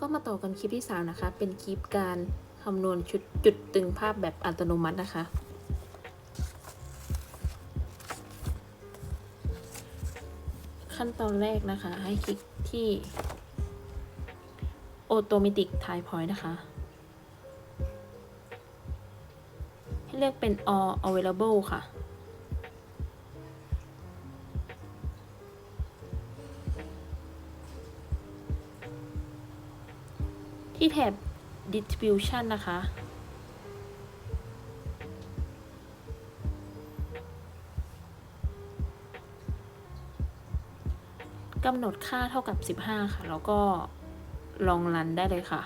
ก็มาต่อกันคลิปที่ 3 นะคะ เป็นคลิปการคำนวณชุดจุดตึงภาพแบบอัตโนมัตินะคะ ขั้นตอนแรกนะคะ ให้คลิกที่ Automatic Tie Point นะคะ ให้เลือกเป็น All Available ค่ะ ที่แถบ distribution นะคะ กำหนดค่าเท่ากับ 15 ค่ะ แล้วก็ลองรันได้เลยค่ะ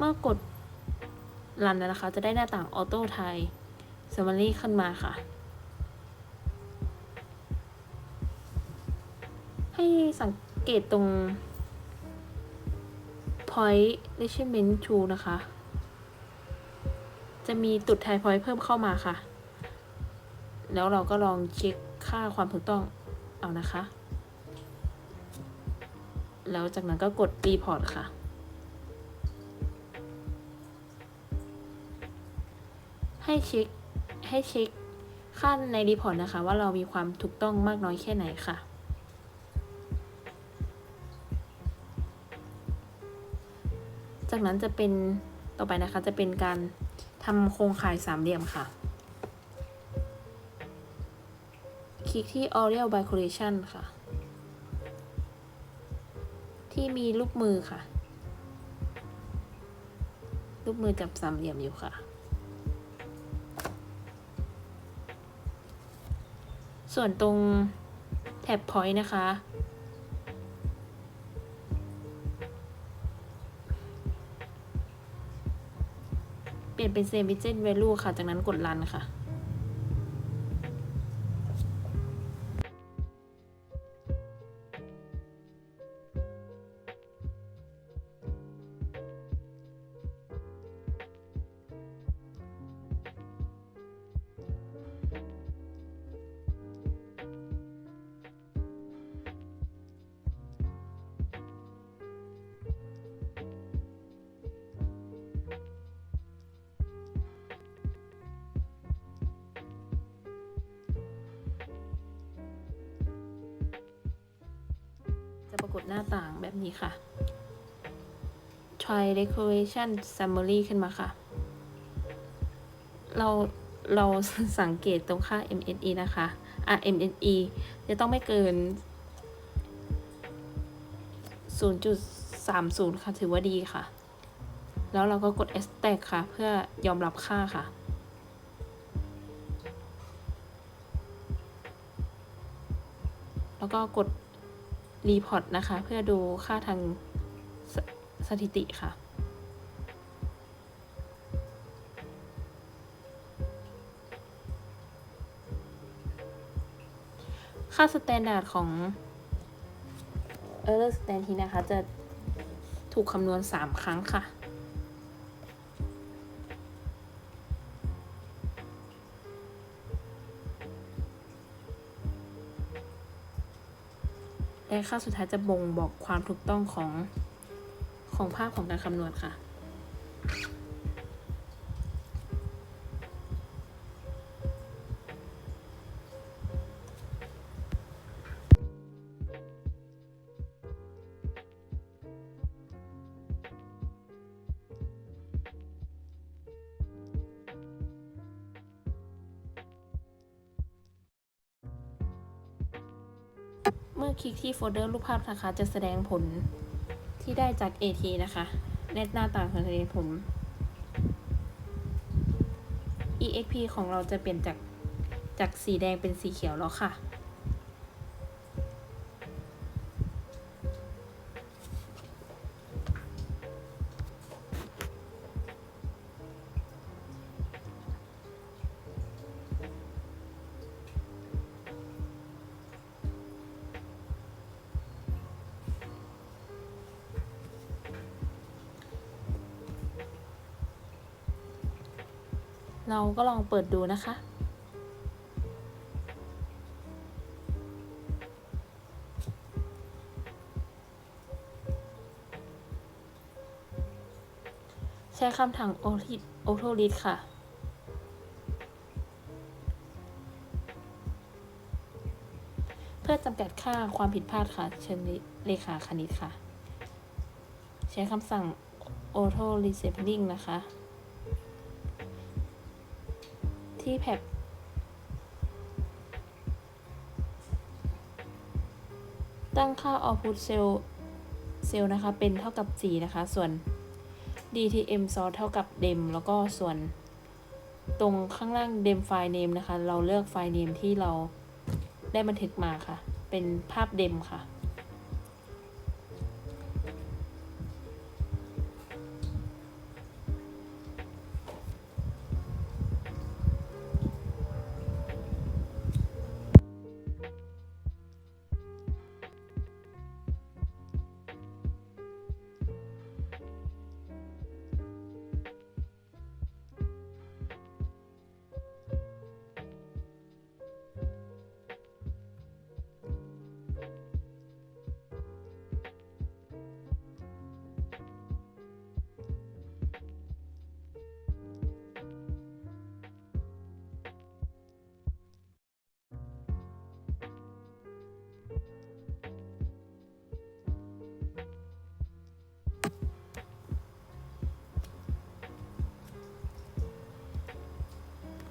เมื่อกดรันแล้วนะคะ จะได้หน้าต่างออโต้ไทย Summary ขึ้นมาค่ะ ให้สังเกตตรง point measurement to นะคะ จะมีตุดไทย point เพิ่มเข้ามาค่ะ แล้วเราก็ลองเช็คค่าความถูกต้องเอานะคะ แล้วจากนั้นก็กด report ค่ะ ให้เช็คให้เช็คค่าในรีพอร์ตนะคะ ว่าเรามีความถูกต้องมากน้อยแค่ไหนค่ะ จากนั้นจะเป็นต่อไปนะคะจะเป็นการทำโครงข่ายสามเหลี่ยมค่ะ คลิกที่ Oriel by Correlation ค่ะ ที่มีรูปมือค่ะ รูปมือจับสามเหลี่ยมอยู่ค่ะ ส่วนตรงแท็บพอยต์นะคะ เปลี่ยนเป็น same region value ค่ะ จากนั้นกดรันค่ะ ฏหน้าต่างแบบนี้ค่ะ try decoration summary ขึ้นมาค่ะ เราเราสังเกตตรงค่า MSE นะคะอะ MSE จะต้องไม่เกิน 0.30 ค่ะ ถือว่าดีค่ะ แล้วเราก็กด Stack ค่ะ เพื่อยอมรับค่าค่ะแล้วก็กด รีพอร์ตนะคะ เพื่อดูค่าทางสสถิติค่ะ ค่าสแตนดาร์ดของ Error Stand ทีนะคะ จะถูกคำนวณ 3 ครั้งค่ะ และค่าสุดท้ายจะบ่งบอกความถูกต้องของของภาพของการคำนวณค่ะ เมื่อคลิกที่โฟลเดอร์รูปภาพนะคะ จะแสดงผลที่ได้จาก AT นะคะในหน้าต่างของแสดงผม EXP ของเราจะเปลี่ยนจากจากสีแดงเป็นสีเขียวแล้วค่ะ เราก็ลองเปิดดูนะคะ ใช้คำถังโอทิโอโทลิสค่ะเพื่อจำกัดค่าความผิดพลาดค่ะ เชิญเลขาคณิตค่ะ ใช้คำสั่ง auto resetting นะคะ ที่แพบตั้งค่า output cell cell นะคะ เป็นเท่ากับ 4 นะคะ ส่วน DTM source เท่ากับ dem แล้วก็ส่วนตรงข้างล่าง dem file name นะคะ เราเลือกไฟล์ name ที่เราได้บันทึกมาค่ะ เป็นภาพ dem ค่ะ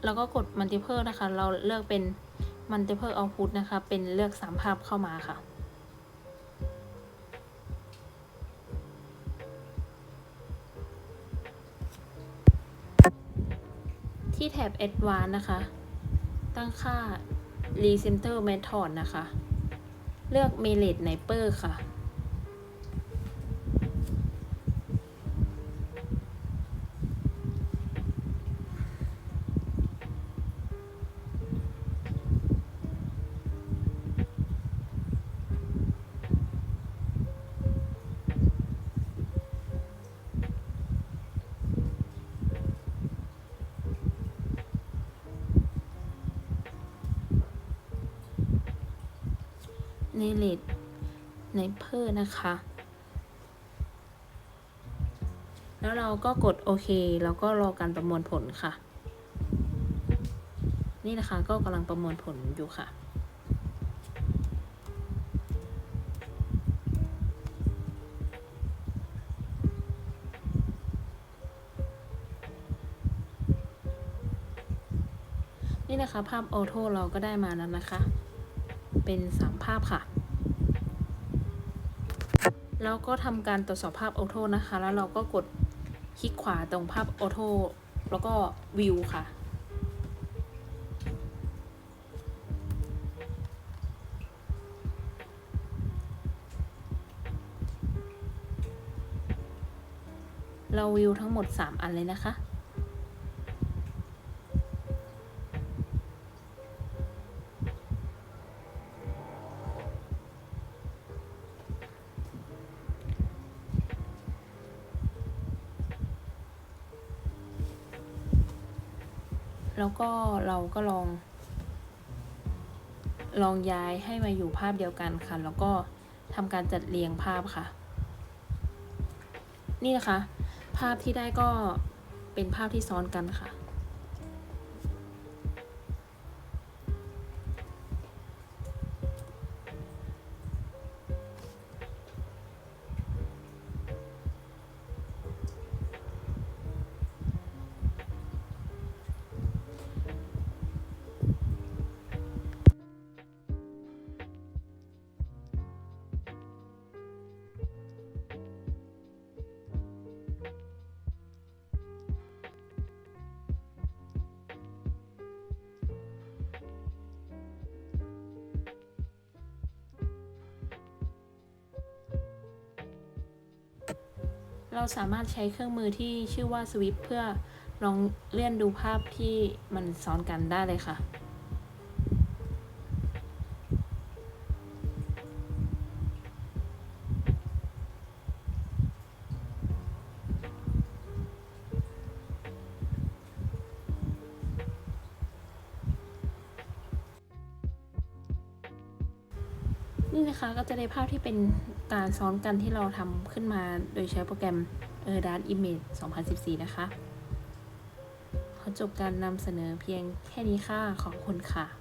แล้วก็กด multiple นะคะ เราเลือกเป็น multiple output นะคะ เป็นเลือก3ภาพเข้ามาค่ะ ที่แท็บ advanced นะคะ ตั้งค่า recenter method นะคะ เลือก m e l e t sniper ค่ะ ในเลดในเพอร์นะคะ แล้วเราก็กดโอเค แล้วก็รอการประมวลผลค่ะ นี่นะคะก็กำลังประมวลผลอยู่ค่ะนี่นะคะภาพออโต้เราก็ได้มาแล้วนะคะ เป็นสามภาพค่ะ แล้วก็ทำการตรวจสอบภาพออโต้นะคะ แล้วเราก็กดคลิกขวาตรงภาพออโต้แล้วก็วิวค่ะ เราวิวทั้งหมด 3 อันเลยนะคะ แล้วก็เราก็ลอง ลองย้ายให้มาอยู่ภาพเดียวกันค่ะ แล้วก็ทำการจัดเรียงภาพค่ะ นี่นะคะ ภาพที่ได้ก็เป็นภาพที่ซ้อนกันค่ะ เราสามารถใช้เครื่องมือที่ชื่อว่าสวิตเพื่อลองเลื่อนดูภาพที่มันซ้อนกันได้เลยค่ะ นี่นะคะก็จะได้ภาพที่เป็น การซ้อนกันที่เราทำขึ้นมาโดยใช้โปรแกรม e r d a n Image 2014 นะคะ ขอจบการนำเสนอเพียงแค่นี้ค่ะ ขอบคุณค่ะ